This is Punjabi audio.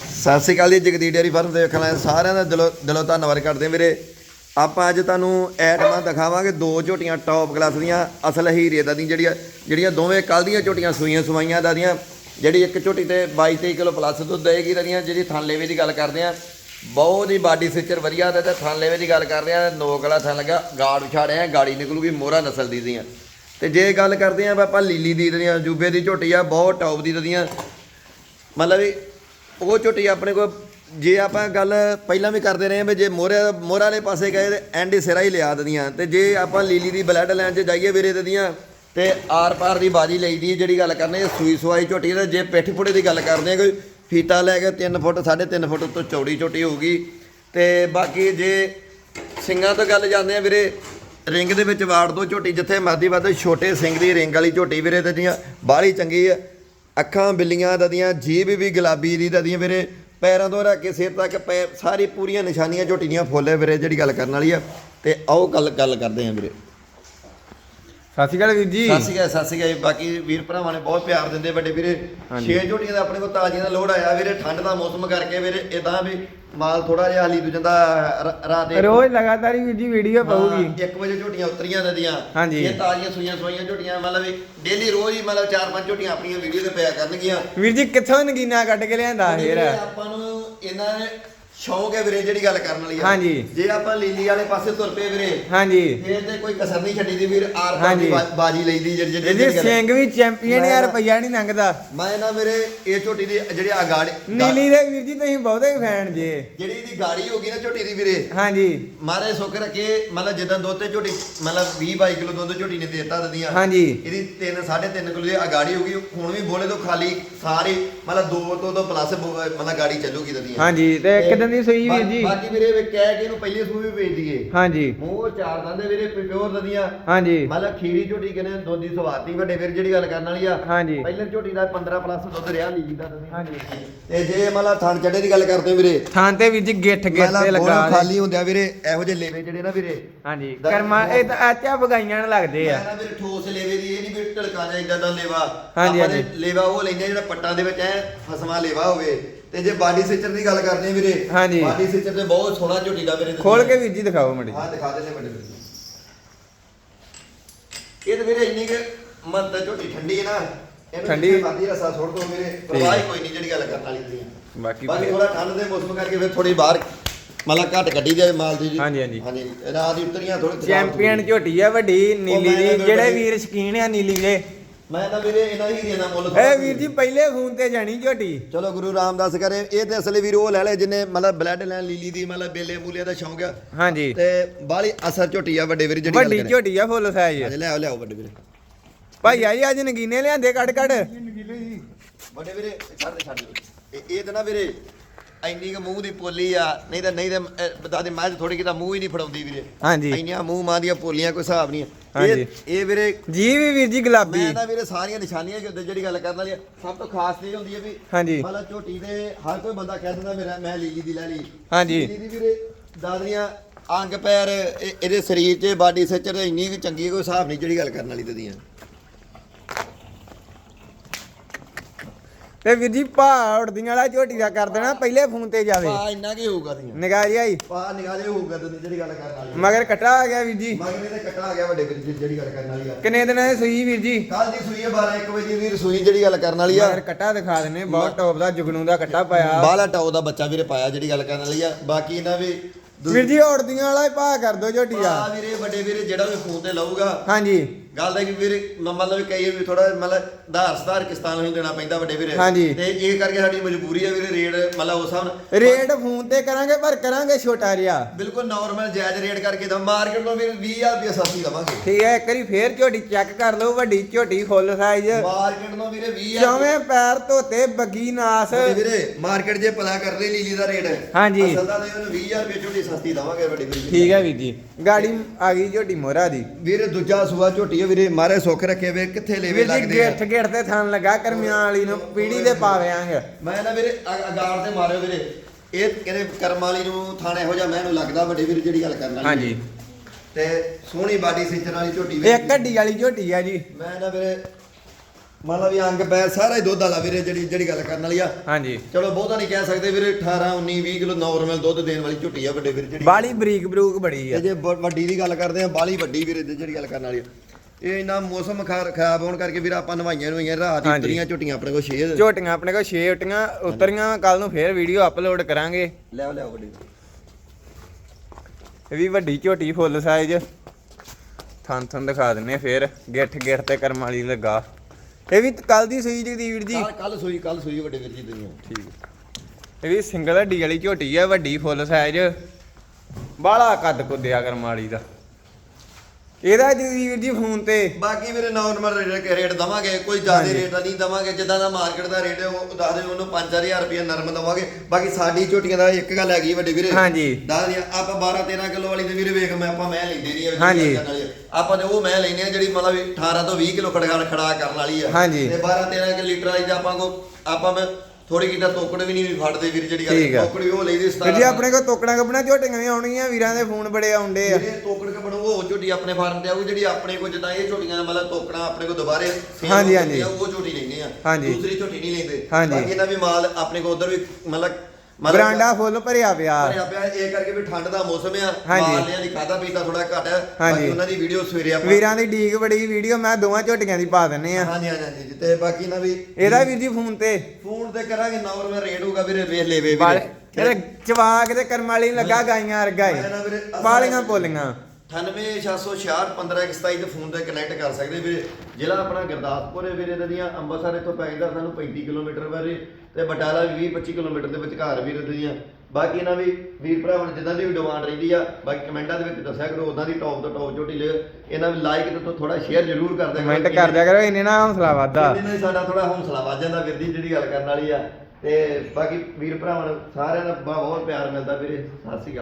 ਸਤਿ ਸ਼੍ਰੀ ਅਕਾਲ ਜੀ ਜਗਦੀਪ ਡੇਅਰੀ ਫਾਰਮ ਦੇ ਵੇਖਣ ਵਾਲੇ ਸਾਰਿਆਂ ਦਾ ਦਿਲੋਂ ਦਿਲੋਂ ਧੰਨਵਾਦ ਕਰਦੇ ਹਾਂ ਵੀਰੇ। ਆਪਾਂ ਅੱਜ ਤੁਹਾਨੂੰ ਐਟਮਾਂ ਦਿਖਾਵਾਂਗੇ, ਦੋ ਝੋਟੀਆਂ ਟੌਪ ਕਲਾਸ ਦੀਆਂ, ਅਸਲ ਹੀਰੇ ਦਾ ਦੀਆਂ ਜਿਹੜੀਆਂ ਜਿਹੜੀਆਂ ਦੋਵੇਂ ਕੱਲ ਦੀਆਂ ਝੋਟੀਆਂ ਸੂਈਆਂ ਸਵਾਈਆਂ ਦਾ ਦੀਆਂ। ਜਿਹੜੀ ਇੱਕ ਝੋਟੀ ਤੇ 22 23 ਕਿਲੋ ਪਲੱਸ ਦੁੱਧ ਦੇਗੀ ਦੀਆਂ, ਜਿਹੜੀ ਥਣ ਦੀ ਗੱਲ ਕਰਦੇ ਆ ਬਹੁਤ ਹੀ ਬਾਡੀ ਸਿਚਰ ਵਧੀਆ ਦਾ ਤੇ ਥਣ ਦੀ ਗੱਲ ਕਰਦੇ ਆ ਨੋਕ ਵਾਲਾ ਥਣ ਲੱਗਾ, ਗਾੜ ਵਿਛਾੜਿਆ ਗਾੜੀ ਨਿਕਲੂਗੀ ਮੋਹਰਾ ਨਸਲ ਦੀ ਦੀਆਂ। ਤੇ ਜੇ ਗੱਲ ਕਰਦੇ ਆ ਆਪਾਂ ਲੀਲੀ ਦੀ ਦੀਆਂ, ਜੂਬੇ ਦੀ ਝੋਟੀ ਆ, ਬਹੁਤ ਟੌਪ ਦੀ ਦੀਆਂ। ਮਤਲਬ ਵੀ ਉਹ ਝੋਟੀ ਆਪਣੇ ਕੋਲ, ਜੇ ਆਪਾਂ ਗੱਲ ਪਹਿਲਾਂ ਵੀ ਕਰਦੇ ਰਹੇ ਹਾਂ ਵੀ ਜੇ ਮੋਹਰੇ, ਮੋਹਰਾ ਵਾਲੇ ਪਾਸੇ ਗਏ ਤੇ ਐਂਡ ਸਿਰਾ ਹੀ ਲਿਆ ਦਿੰਦੀਆਂ। ਤੇ ਜੇ ਆਪਾਂ ਲੀਲੀ ਦੀ ਬਲੱਡ ਲਾਈਨ 'ਚ ਜਾਈਏ ਵੀਰੇ ਤੇ ਦੀਆਂ, ਤੇ ਆਰ ਪਾਰ ਦੀ ਬਾਜੀ ਲਈਦੀ ਜਿਹੜੀ ਗੱਲ ਕਰਨੇ ਸੂਈ ਸਵਾਈ ਝੋਟੀ ਤੇ ਜੇ ਪਿੱਠ ਫੁੜੇ ਦੀ ਗੱਲ ਕਰਦੇ ਆ ਕੋਈ ਫੀਤਾ ਲੈ ਕੇ 3 ਫੁੱਟ 3.5 ਫੁੱਟ ਤੋਂ ਚੌੜੀ ਝੋਟੀ ਹੋਊਗੀ। ਤੇ ਬਾਕੀ ਜੇ ਸਿੰਘਾਂ ਤੋਂ ਗੱਲ ਜਾਂਦੇ ਆ ਵੀਰੇ, ਰਿੰਗ ਦੇ ਵਿੱਚ ਵਾੜ ਦੋ ਝੋਟੀ ਜਿੱਥੇ ਮਰਦੀ ਵੱਧ, ਛੋਟੇ ਸਿੰਘ ਦੀ ਰਿੰਗ ਵਾਲੀ ਝੋਟੀ ਵੀਰੇ ਤੇ ਦੀਆਂ, ਬਾਹਲੀ ਚੰਗੀ ਆ ਅੱਖਾਂ ਬਿੱਲੀਆਂ ਦਦੀਆਂ ਜੀਭ ਵੀ ਗੁਲਾਬੀ ਦੀ ਦਦੀਆਂ ਵੀਰੇ, ਪੈਰਾਂ ਤੋਂ ਰੱਖ ਕੇ ਸਿਰ ਤੱਕ ਪੈ, ਸਾਰੀ ਪੂਰੀਆਂ ਨਿਸ਼ਾਨੀਆਂ ਝੋਟੀ ਦੀਆਂ ਫੁੱਲੇ ਵੀਰੇ, ਜਿਹੜੀ ਗੱਲ ਕਰਨ ਵਾਲੀ ਆ। ਤੇ ਆਓ ਗੱਲ ਗੱਲ ਕਰਦੇ ਆਂ ਵੀਰੇ। ਸਤਿ ਸ਼੍ਰੀ ਅਕਾਲ ਵੀਰ ਜੀ। ਸਤਿ ਸ਼੍ਰੀ ਅਕਾਲ ਸਤਿ ਸ਼੍ਰੀ ਅਕਾਲ। ਬਾਕੀ ਵੀਰ ਭਰਾਵਾਂ ਨੇ ਬਹੁਤ ਪਿਆਰ ਦਿੰਦੇ ਵੱਡੇ ਵੀਰੇ। ਹਾਂਜੀ। ਛੇ ਝੋਟੀਆਂ ਦਾ ਆਪਣੇ ਕੋਲ ਤਾਜ਼ੀਆਂ ਦਾ ਲੋਡ ਆਇਆ ਵੀਰੇ। ਠੰਡ ਦਾ ਮੌਸਮ ਕਰਕੇ ਵੀਰੇ ਇਦਾਂ ਵੀ ਮਾਲ ਥੋੜਾ ਜਿਹਾ ਹਾਲੀ ਦੂ ਜਾਂਦਾ ਰ- ਰਾਤ ਦੇ। ਰੋਜ਼ ਲਗਾਤਾਰ ਹੀ ਵੀਰ ਜੀ ਵੀਡੀਓ ਪਾਉਗੀ 1 ਵਜੇ ਝੋਟੀਆਂ ਉਤਰੀਆਂ ਨਦੀਆਂ ਹਾਂਜੀ। ਇਹ ਤਾਜ਼ੀਆਂ ਸੂਈਆਂ ਸਵਾਈਆਂ ਝੋਟੀਆਂ ਮਤਲਬ ਡੇਲੀ ਰੋਜ਼ ਹੀ ਮਤਲਬ ਚਾਰ ਪੰਜ ਝੋਟੀਆਂ ਆਪਣੀਆਂ ਵੀਡੀਓ ਤੇ ਪਿਆ ਕਰਨਗੀਆਂ। ਵੀਰ ਜੀ ਕਿੱਥੋਂ ਨਗੀਨਾ ਕੱਢ ਕੇ ਲਿਆਂਦਾ ਫੇਰ ਆਪਾਂ ਨੂੰ ਇਹਨਾਂ ਨੇ ਸ਼ੌਂਕ ਹੈ ਵੀਰੇ ਜਿਹੜੀ ਗੱਲ ਕਰਨ ਵਾਲੀ ਆ। ਹਾਂਜੀ। ਜੇ ਆਪਾਂ ਲੀਲੀ ਵਾਲੇ ਪਾਸੇ ਤੁਰ ਪਏ ਵੀਰੇ ਹਾਂਜੀ। ਫੇਰ ਤੇ ਕੋਈ ਕਸਰ ਨਹੀਂ ਛੱਡੀ ਦੀ ਵੀਰ ਆਰ ਪਾਰ ਹਾਂਜੀ। ਦੀ ਬਾ- ਬਾਜੀ ਲਈਦੀ ਜਿਹੜੀ ਜਿਹੜੀ ਇਹਦੇ ਗੱਲ- ਸਿੰਘ ਵੀ ਚੈਂਪੀਅਨ ਯਾਰ ਰੁਪਈਆ ਨਹੀਂ ਲੰਘਦਾ। ਮੈਂ ਨਾ ਮੇਰੇ ਇਹ ਝੋਟੀ ਦੀ ਜਿਹੜੀ ਆ ਗਾੜੀ ਨੀਲੀ ਦੇ ਵੀਰ ਜੀ ਤੁਸੀਂ ਬਹੁਤੇ ਫੈਨ ਜੇ। ਜਿਹੜੀ ਇਹਦੀ ਗਾੜੀ ਹੋ ਗਈ ਨਾ ਝੋਟੀ ਦੀ ਵੀਰੇ। ਹਾਂਜੀ। ਮਾਰੇ ਸੁੱਕ ਰੱਖੇ ਮਤਲਬ ਜਿੱਦਾਂ ਦੁੱਧ ਤੇ ਝੋਟੀ ਮਤਲਬ 20 22 ਕਿਲੋ ਦੁੱਧ ਝੋਟੀ ਨੇ ਦੇਤਾ ਦਦੀਆਂ ਹਾਂਜੀ। ਇਹਦੀ 3 3.5 ਕਿਲੋ ਦੀ ਅਗਾੜੀ ਹੋ ਗਈ। ਹੁਣ ਵੀ ਬੋਲੇ ਤੋਂ ਖਾਲੀ ਸਾਰੀ ਮਤਲਬ 2 ਤੋਂ ਤੋਂ ਪਲੱਸ ਮਤਲਬ ਗਾੜੀ ਚੱਲੂਗੀ ਦਦੀਆਂ ਹਾਂਜੀ ਤੇ ਇੱਕ ਦਿਨ ਦੀ ਸੂਈ ਵੀਰ ਜੀ। ਬਾਕੀ ਵੀਰੇ ਵੀ ਕਹਿ ਕੇ ਇਹਨੂੰ ਪਹਿਲੇ ਸੂਈ ਵੀ ਵੇਚ ਦਈਏ। ਹਾਂਜੀ। ਮੂੰਹ ਚਾਰ ਦੰਦੇ ਵੀਰੇ ਪਿਓਰ ਦਦੀਆਂ ਹਾਂਜੀ। ਮਤਲਬ ਖੀਰੀ ਝੋਟੀ ਕਹਿੰਦੇ ਦੁੱਧ ਦੀ ਸਵਾਤੀ ਵੱਡੇ ਵੀਰ ਜਿਹੜੀ ਗੱਲ ਕਰਨ ਵਾਲੀ ਆ। ਹਾਂਜੀ। ਪਹਿਲੇ ਝੋਟੀ ਦਾ 15 ਪਲੱਸ ਦੁੱਧ ਰਿਹਾ ਲੀਜੀ ਦਾ ਦਦੀਆਂ ਹਾਂਜੀ। ਤੇ ਜੇ ਮਤਲਬ ਥਣ ਚੱਡੇ ਦੀ ਗੱਲ ਕਰਦੇ ਹੋ ਵੀਰੇ। ਥਾਂ ਤੇ ਵੀਰ ਜੀ ਗਿੱਠ ਗਿੱਠ ਮਤਲਬ ਤੇ ਲਗਾ ਬੋਲ ਦੇ। ਖਾਲੀ ਹੁੰਦਿਆ ਵੀਰੇ ਇਹੋ ਜਿਹੇ ਲੇਵੇ ਜਿਹੜੇ ਨਾ ਵੀਰੇ। ਹਾਂਜੀ। ਕਰਮਾ ਇਹ ਤਾਂ ਆਚਾ ਬਗਾਈਆਂ ਨਾਲ ਲੱਗਦੇ ਮੈਂ ਆ ਨਾ ਵੀਰੇ ਠੋਸ ਲੇਵੇ ਦੀ ਇਹ ਨਹੀਂ ਵੀ ਢਲਕਾ ਜਾਂ ਇਦਾਂ ਦਾ ਲੇਵਾ। ਹਾਂਜੀ, ਆਪਾਂ ਨੇ ਹਾਂਜੀ। ਲੇਵਾ ਉਹ ਲੈਂਦੇ ਆ ਜਿਹੜਾ ਪੱਟਾਂ ਦੇ ਵਿੱਚ ਐ ਫਸਮਾ ਲੇਵਾ ਹੋਵੇ। ਤੇ ਜੇ ਬਾਡੀ ਸਿਚਰ ਦੀ ਗੱਲ ਕਰਦੇ ਆ ਵੀਰੇ ਹਾਂਜੀ। ਬਾਡੀ ਸਿਚਰ ਤੇ ਬਹੁਤ ਸੋਹਣਾ ਝੋਟੀ ਦਾ ਵੀਰੇ ਖੋਲ ਕੇ ਵੀਰ ਜੀ ਦਿਖਾਓ ਮੜੀ ਹਾਂ ਦਿਖਾ ਦਿੰਦੇ ਵੱਡੇ ਵੀਰੇ ਇਹ ਤੇ ਵੀਰੇ ਇੰਨੀ ਕਿ ਮੱਤ ਝੋਟੀ ਠੰਡੀ ਹੈ ਨਾ ਇਹਨੂੰ ਠੰਡੀ। ਜਿੱਥੇ ਮਰਜ਼ੀ ਰਸਾ ਸੁੱਟ ਦੋ ਵੀਰੇ ਪਰਵਾਹ ਹੀ ਕੋਈ ਨਹੀਂ ਜਿਹੜੀ ਗੱਲ ਕਰਨ ਵਾਲੀ ਦੀ ਬਾਕੀ ਬਾਕੀ ਥੋੜਾ ਠੰਡ ਦੇ ਮੌਸਮ ਕਰਕੇ ਫਿਰ ਥੋੜੀ ਬਾਹਰ ਮਤਲਬ ਘੱਟ ਕੱਢੀ ਜਾਵੇ ਮਾਲ ਦੀ ਜੀ। ਹਾਂਜੀ, ਹਾਂਜੀ। ਹਾਂਜੀ ਰਾਤ ਦੀ ਉਤਰੀਆਂ ਥੋੜੀ ਚੈਂਪੀਅਨ ਝੋਟੀ ਆ ਵੱਡੀ ਨੀਲੀ ਦੀ ਜਿਹੜੇ ਵੀਰ ਸ਼ਕੀਨ ਆ ਨੀਲੀ ਦੇ ਮੈਂ ਤਾਂ ਵੀਰੇ ਇਹਨਾਂ ਹੀ ਦੇਣਾ ਮੁੱਲ ਇਹ ਵੀਰ ਜੀ ਪਹਿਲੇ ਫੋਨ ਤੇ ਜਾਣੀ ਝੋਟੀ। ਚਲੋ ਗੁਰੂ ਰਾਮਦਾਸ ਕਰੇ ਇਹ ਤੇ ਅਸਲੀ ਵੀਰ ਉਹ ਲੈ ਲੈ ਜਿਨੇ ਮਤਲਬ ਬਲੱਡ ਲੈਣ ਲੀਲੀ ਦੀ ਮਤਲਬ ਬੇਲੇ ਮੂਲੇ ਦਾ ਸ਼ੌਂਕ ਆ। ਹਾਂਜੀ। ਤੇ ਬਾਹਲੀ ਅਸਰ ਝੋਟੀ ਆ ਵੱਡੇ ਵੀਰ ਜਿਹੜੀ ਗੱਲ ਵੱਡੀ ਕਰੇ। ਝੋਟੀ ਆ ਫੁੱਲ ਸਾਈਜ਼ ਲਿਆਓ ਲਿਆਓ ਵੱਡੇ ਵੀਰੇ। ਭਾਈ ਆ ਜੀ ਅੱਜ ਨਗੀਨੇ ਲਿਆਂਦੇ ਕੱਢ ਕੱਢ। ਵੱਡੇ ਵੀਰੇ ਛੱਡ ਦੇ ਛੱਡ ਦੇ। ਇਹ ਇਹ ਤਾਂ ਨਾ ਵੀਰੇ ਇੰਨੀ ਕੁ ਮੂੰਹ ਦੀ ਪੋਲੀ ਆ ਨਹੀਂ ਤਾਂ ਨਹੀਂ ਤਾਂ ਅਹ, ਬਤਾ ਦੇ ਮੱਝ ਥੋੜੀ ਕਿਤਾ ਮੂੰਹ ਹੀ ਨਹੀਂ ਫੜਾਉਂਦੀ ਵੀਰੇ। ਹਾਂਜੀ। ਇੰਨੀਆਂ ਮੂੰਹ ਮਾਂ ਦੀਆਂ ਪੋਲੀਆਂ ਕੋਈ ਹਿਸਾਬ ਨਹੀਂ ਆ। ਇਹ ਇਹ ਵੀਰੇ ਜੀ ਵੀ ਵੀਰ ਜੀ ਗੁਲਾਬੀ। ਮੈਂ ਤਾਂ ਵੀਰੇ ਸਾਰੀਆਂ ਨਿਸ਼ਾਨੀਆਂ ਕਿ ਜਿਹੜੀ ਗੱਲ ਕਰਨ ਵਾਲੀ ਆ ਸਭ ਤੋਂ ਖਾਸ ਚੀਜ਼ ਹੁੰਦੀ ਹੈ ਵੀ ਹਾਂਜੀ। ਮਤਲਬ ਝੋਟੀ ਦੇ ਹਰ ਕੋਈ ਬੰਦਾ ਕਹਿ ਦਿੰਦਾ ਮੇਰਾ ਮੈਂ ਲੀਲੀ ਦੀ ਲੈ ਲਈ। ਹਾਂਜੀ। ਲੀਲੀ ਦੀ ਵੀਰੇ ਦਾਦਰੀਆਂ ਅੰਗ ਪੈਰ ਇਹ- ਇਹਦੇ ਸਰੀਰ 'ਚ ਬਾਡੀ ਸੱਚਰ ਇੰਨੀ ਚੰਗੀ ਕੋਈ ਹਿਸਾਬ ਨਹੀਂ ਜਿਹੜੀ ਗੱਲ ਕਰਨ ਵਾਲੀ ਤਦੀਆਂ ਤੇ ਵੀਰ ਜੀ ਪਾ ਉੜਦੀਆਂ ਵਾਲਾ ਝੋਟੀ ਦਾ ਕਰ ਦੇਣਾ ਪਹਿਲੇ ਫੋਨ ਤੇ ਜਾਵੇ। ਪਾ ਇੰਨਾ ਕੀ ਹੋਊਗਾ ਦੀਆਂ ਨਿਗਾਹ ਜੀ ਆਈ। ਪਾ ਨਿਗਾਲੇ ਹੋਊਗਾ ਤਦੀ ਜਿਹੜੀ ਗੱਲ ਕਰਨ ਵਾਲੀ ਮਗਰ ਕਟਾ ਆ ਗਿਆ ਵੀਰ ਜੀ। ਮਗਨੇ ਤੇ ਕੱਟਾ ਆ ਗਿਆ ਵੱਡੇ ਵੀਰ ਜੀ ਜਿਹੜੀ ਗੱਲ ਕਰਨ ਵਾਲੀ ਆ। ਕਿੰਨੇ ਦਿਨਾਂ ਦੀ ਸੂਈ ਵੀਰ ਜੀ? ਕੱਲ ਦੀ ਸੂਈ ਹੈ 12 1 ਵਜੇ ਦੀ ਰਸੂਈ ਜਿਹੜੀ ਗੱਲ ਕਰਨ ਵਾਲੀ ਆ। ਮਗਰ ਕਟਾ ਦਿਖਾ ਦਿੰਨੇ ਬਹੁਤ ਟੌਪ ਦਾ ਜੁਗਨੂ ਦਾ ਕਟਾ ਪਾਇਆ। ਬਾਲਾ ਟਾਉ ਦਾ ਬੱਚਾ ਵੀਰੇ ਪਾਇਆ ਜਿਹੜੀ ਗੱਲ ਕਰਨ ਵਾਲੀ ਆ। ਬਾਕੀ ਇਹਨਾਂ ਵੀ ਵੀਰ ਜੀ ਉੜਦੀਆਂ ਵਾਲਾ ਹੀ ਪਾ ਕਰ ਦੋ ਝੋਟੀ ਆ ਦਾ ਵੀਰੇ ਵੱਡੇ ਵੀਰੇ ਜਿਹੜਾ ਵੀ ਫੋਨ ਤੇ ਲਊਗਾ। ਹਾਂਜੀ। ਗੱਲ ਹੈ ਕਿ ਵੀਰੇ ਮਤਲਬ ਕਈ ਵੀ ਥੋੜਾ ਮਤਲਬ ਧਾਰ ਸਧਾਰ ਕਿਸਤਾਨ ਨੂੰ ਹੀ ਦੇਣਾ ਪੈਂਦਾ ਵੱਡੇ ਵੀਰੇ। ਹਾਂਜੀ। ਤੇ ਇਹ ਕਰਕੇ ਸਾਡੀ ਮਜਬੂਰੀ ਹੈ ਵੀਰੇ ਰੇਟ ਮਤਲਬ ਉਸ ਹਿਸਾਬ ਨਾਲ। ਰੇਟ ਫੋਨ ਤੇ ਕਰਾਂਗੇ ਪਰ ਕਰਾਂਗੇ ਛੋਟਾ ਜਿਹਾ। ਬਿਲਕੁਲ ਨਾਰਮਲ ਜਾਇਜ਼ ਰੇਟ ਕਰਕੇ ਦਮ ਮਾਰਕੀਟ ਤੋਂ ਵੀਰੇ 20000 ਰੁਪਏ ਸਸਤੀ ਦਵਾਂਗੇ। ਠੀਕ ਹੈ ਇੱਕ ਵਾਰੀ ਫੇਰ ਝੋਟੀ ਚੈੱਕ ਕਰ ਲਓ ਵੱਡੀ ਝੋਟੀ ਫੁੱਲ ਸਾਈਜ਼ ਮਾਰਕੀਟ ਤੋਂ ਵੀਰੇ 20000 ਚੌਵੇਂ ਪੈਰ ਧੋਤੇ ਬੱਗੀ ਨਾਸ ਵੱਡੇ ਵੀਰੇ ਮਾਰਕੀਟ ਜੇ ਪਲਾ ਕਰਦੇ ਲੀਲੀ ਦਾ ਰੇਟ। ਹਾਂਜੀ। ਅਸਲ ਦਾ ਤੇ ਉਹਨੂੰ 20000 ਰੁਪਏ ਝੋਟੀ ਸਸਤੀ ਦਵਾਂਗੇ ਵੱਡੇ ਵੀਰੇ ਠੀਕ ਹੈ ਵੀਰ ਜੀ। ਗਾੜੀ ਆ ਗਈ ਝੋਟੀ ਮੋਹਰਾ ਦੀ। ਵੀਰੇ ਦੂਜਾ ਸੂਆ ਝੋਟੀ ਹੈ ਵੀਰੇ ਮਾਰੇ ਸੁੱਖ ਰੱਖੇ ਵੇ ਕਿੱਥੇ ਲੈਵੇ ਵੀਰ ਜੀ ਲੱਗਦੇ ਆ? ਗਿੱਠ ਗਿੱਠ ਤੇ ਥਣ ਲੱਗਾ ਕਰਮੀਆਂ ਵਾਲੀ ਨੂੰ ਪੀੜੀ ਦੇ ਪਾਵਿਆਂਗੇ ਮੈਂ ਨਾ ਵੀਰੇ ਅ- ਅਗਾੜ ਤੇ ਮਾਰਿਓ ਵੀਰੇ। ਇਹ ਕਹਿੰਦੇ ਕਰਮ ਵਾਲੀ ਨੂੰ ਥਾਣੇ ਇਹੋ ਜਿਹਾ ਮੈਨੂੰ ਲੱਗਦਾ ਵੱਡੇ ਵੀਰ ਜਿਹੜੀ ਗੱਲ ਕਰਨ ਵਾਲੀ ਹਾਂਜੀ। ਤੇ ਸੋਹਣੀ ਬਾਡੀ ਸਿੰਚਣ ਵਾਲੀ ਝੋਟੀ ਵੀ। ਇੱਕ ਹੱਡੀ ਵਾਲੀ ਝੋਟੀ ਆ ਜੀ। ਮੈਂ ਨਾ ਵੀਰੇ ਮੰਨ ਲਾ ਵੀ ਅੰਗ ਪੈ ਸਾਰਾ ਹੀ ਦੁੱਧ ਵਾਲਾ ਵੀਰੇ ਜਿਹੜੀ ਜਿਹੜੀ ਗੱਲ ਕਰਨ ਵਾਲੀ ਆ। ਹਾਂਜੀ। ਚਲੋ ਬਹੁਤਾ ਨਹੀਂ ਕਹਿ ਸਕਦੇ ਵੀਰੇ 18 19 20 ਕਿਲੋ ਨਾਰਮਲ ਦੁੱਧ ਦੇਣ ਵਾਲੀ ਝੁੱਟੀ ਆ ਵੱਡੇ ਵੀਰੇ ਜਿਹੜੀ। ਬਾਲੀ ਬਰੀਕ ਬਰੂਕ ਬੜੀ ਆ। ਤੇ ਜੇ ਬ- ਵੱਡੀ ਦੀ ਗੱਲ ਕਰਦੇ ਆ ਬਾਲੀ ਵੱਡੀ ਵੀਰੇ ਦੀ ਜਿਹੜੀ ਗੱਲ ਕਰਨ ਵਾਲੀ ਆ। ਇਹ ਇੰਨਾ ਮੌਸਮ ਖਰਾਬ ਹੋਣ ਕਰਕੇ ਵੀਰ ਆਪਾਂ ਨਵਾਈਆਂ ਨਵਾਈਆਂ ਰਾਤ ਹੀ ਹਾਂਜੀ। ਉਤਰੀਆਂ ਝੁੱਟੀਆਂ ਆਪਣੇ ਕੋਲ 6 ਝੋਟੀਆਂ ਆਪਣੇ ਕੋਲ 6 ਉਟੀਆਂ ਉਤਰੀਆਂ ਕੱਲ ਨੂੰ ਫੇਰ ਵੀਡੀਓ ਅਪਲੋਡ ਕਰਾਂਗੇ। ਲੈ ਲਿਆਓ ਵੱਡੀ। ਇਹ ਵੀ ਵੱਡੀ ਝੋਟੀ ਫੁੱਲ ਸਾਈਜ਼ ਥਣ ਥਣ ਦਿਖਾ ਦਿੰਨੇ ਫੇਰ ਗਿੱਠ ਗਿੱਠ ਤੇ ਕਰਮ ਵਾਲੀ ਲੱਗਾ। ਇਹ ਵੀ ਕੱਲ ਦੀ ਸੂਈ ਜੀ ਦੀ ਵੀਰ ਜੀ। ਕੱਲ ਕੱਲ ਸੂਈ ਕੱਲ ਸੂਈ ਵੱਡੇ ਵੀਰ ਜੀ ਦੁਨੀਆ ਠੀਕ। ਇਹ ਵੀ ਸਿੰਗਲ ਹੱਡੀ ਵਾਲੀ ਝੋਟੀ ਆ ਵੱਡੀ ਫੁੱਲ ਸਾਈਜ਼ ਬਾਲਾ ਕੱਦ ਕੁੱਦਿਆ ਕਰਮ ਵਾਲੀ ਦਾ। ਇਹਦਾ ਜੀ ਵੀਰ ਜੀ ਫੋਨ ਤੇ ਬਾਕੀ ਵੀਰੇ ਨਾਰਮਲ ਰੇਟ ਦਵਾਂਗੇ ਕੋਈ ਜ਼ਿਆਦਾ। ਰੇਟ ਨਹੀਂ ਦਵਾਂਗੇ ਜਿੱਦਾਂ ਦਾ ਮਾਰਕੀਟ ਦਾ ਰੇਟ ਹੈ ਉਹ ਦੱਸ ਦਿਓ ਉਹਨੂੰ 5000 ਰੁਪਏ ਨਰਮ ਦਵਾਂਗੇ ਬਾਕੀ ਸਾਡੀ ਝੋਟੀਆਂ ਦਾ ਇੱਕ ਗੱਲ ਹੈਗੀ ਵੱਡੇ ਵੀਰੇ ਹਾਂਜੀ। ਦੱਸ ਦਿਆਂ ਆਪਾਂ 12 13 ਕਿਲੋ ਵਾਲੀ ਤੇ ਵੀਰੇ ਵੇਖ ਮੈਂ ਆਪਾਂ ਮੈਂ ਲੈਂਦੇ ਨਹੀਂ ਹਾਂਜੀ। ਆਪਾਂ ਤੇ ਉਹ ਮੈਂ ਲੈਨੇ ਆ ਜਿਹੜੀ ਮਤਲਬ ਵੀ 18 ਤੋਂ 20 ਕਿਲੋ ਖੜਾ ਖੜਾ ਕਰਨ ਵਾਲੀ ਆ। ਤੇ 12 13 ਕਿ ਲੀਟਰ ਵਾਲੀ ਦਾ ਆਪਾਂ ਕੋ ਆਪਾਂ ਮੈਂ ਥੋੜੀ ਕਿਤਾ ਤੋਕੜ ਵੀ ਨਹੀਂ ਫੜਦੇ ਵੀਰ ਜਿਹੜੀ ਠੀਕ ਗੱਲ ਆ। ਤੋਕੜ ਵੀ ਉਹ ਲਈਦੀ 17 ਵੀਰ ਜੀ ਆਪਣੇ ਕੋਲ ਤੋਕੜਾਂ ਕੱਪਣਾ ਝੋਟੀਆਂ ਵੀ ਆਉਣਗੀਆਂ ਵੀਰਾਂ ਦੇ ਫੋਨ ਬੜੇ ਆਉਂਦੇ ਆ ਜਿਹੜੇ ਤੋਕੜ ਕੇ ਬਣੂ ਉਹ ਝੋਟੀ ਆਪਣੇ ਫਾਰਮ ਤੇ ਆਊ ਜਿਹੜੀ ਆਪਣੇ ਕੋ ਜਿੱਦਾਂ ਇਹ ਝੋਟੀਆਂ ਮਤਲਬ ਤੋਕੜਾਂ ਆਪਣੇ ਕੋ ਦੁਬਾਰੇ sale ਹਾਂਜੀ, ਹਾਂਜੀ। ਉਹ ਝੋਟੀ ਲੈਂਦੇ ਆ ਹਾਂਜੀ। ਦੂਸਰੀ ਝੋਟੀ ਨਹੀਂ ਲੈਂਦੇ ਹਾਂਜੀ। ਬਾਕੀ ਇਹਨਾਂ ਵੀ ਮਾਲ ਆਪਣੇ ਕੋ ਉਧਰ ਵੀ ਮਤਲਬ ਬਰਾਂਡਾ ਫੁੱਲ ਭਰਿਆ ਪਿਆ। ਭਰਿਆ ਪਿਆ ਇਹ ਕਰਕੇ ਵੀ ਠੰਡ ਦਾ ਮੌਸਮ ਆ। ਹਾਂਜੀ। ਮਾਲਿਆਂ ਦੀ ਖਾਦਾ ਪੀਤਾ ਥੋੜਾ ਘੱਟ। ਹਾਂਜੀ। ਬਾਕੀ ਉਹਨਾਂ ਦੀ ਵੀਡੀਓ ਸਵੇਰੇ ਆਪਾਂ ਵੀਰਾਂ ਦੀ ਡੀਕ ਬੜੀ ਵੀਡੀਓ ਮੈਂ ਦੋਵਾਂ ਝੋਟੀਆਂ ਦੀ ਪਾ ਦਿੰਨੇ ਆ। ਹਾਂਜੀ ਹਾਂਜੀ ਹਾਂਜੀ। ਤੇ ਬਾਕੀ ਨਾ ਵੀ ਇਹਦਾ ਵੀਰ ਜੀ ਫੋਨ ਤੇ। ਫੋਨ ਤੇ ਕਰਾਂਗੇ ਨਾਰਮਲ ਰੇਟ ਹੋਊਗਾ ਵੀਰੇ ਵੇਖ ਲੈਵੇ ਵੀਰੇ। ਇਹਦੇ ਚਵਾਕ ਤੇ ਕਰਮ ਵਾਲੀ ਲੱਗਾ ਗਾਈਆਂ ਵਰਗਾ ਮੈਂ ਨਾ ਵੀਰੇ ਹੀ ਅਸਲ ਬਾਲੀਆਂ ਵਿੱਚ- ਪੋਲੀਆਂ। 9866615127 ਤੇ ਫੋਨ ਤੇ ਕਨੈਕਟ ਕਰ ਸਕਦੇ ਵੀਰੇ ਜ਼ਿਲ੍ਹਾ ਆਪਣਾ ਗੁਰਦਾਸਪੁਰ ਹੈ ਵੀਰੇ ਦੀਆਂ ਅੰਮ੍ਰਿਤਸਰ ਇੱਥੋਂ ਪੈਂਦਾ ਸਾਨੂੰ 35 ਕਿਲੋਮੀਟਰ ਬਾਰੇ ਤੇ ਬਟਾਲਾ 20 25 ਕਿਲੋਮੀਟਰ ਦੇ ਵਿਚਕਾਰ ਵੀਰੇ ਦੀਆਂ ਬਾਕੀ ਇਹਨਾਂ ਵੀ ਵੀਰ ਭਰਾਵਾਂ ਨੂੰ ਜਿੱਦਾਂ ਦੀ ਵੀ ਡਿਮਾਂਡ ਰਹਿੰਦੀ ਆ ਬਾਕੀ ਕਮੈਂਟਾਂ ਦੇ ਵਿੱਚ ਦੱਸਿਆ ਕਰੋ ਉਦਾਂ ਦੀ ਟੌਪ ਤੋਂ ਟੌਪ ਝੋਟੀ ਲਿਓ ਇਹਨਾਂ ਨੂੰ ਲਾਈਕ ਤੇ ਥੋੜਾ ਸ਼ੇਅਰ ਜ਼ਰੂਰ ਕਰ ਦਿਆ ਕਮੈਂਟ ਕਰ ਦਿਆ ਕਰੋ ਇਹਨੇ ਨਾ ਹੌਸਲਾ ਵਾਦਾ ਇਹਦੇ ਸਾਡਾ ਥੋੜਾ ਹੌਸਲਾ ਵੱਧ ਜਾਂਦਾ ਵੀਰ ਜੀ ਜਿਹੜੀ ਗੱਲ ਕਰਨ ਵਾਲੀ ਆ ਤੇ ਬਾਕੀ ਵੀਰ ਭਰਾਵਾਂ ਨੂੰ ਸਾਰਿਆਂ ਦਾ ਬਹੁਤ ਪਿਆਰ ਮਿਲਦਾ ਵੀਰੇ ਸਤਿ ਸ਼੍ਰੀ ਅਕਾਲ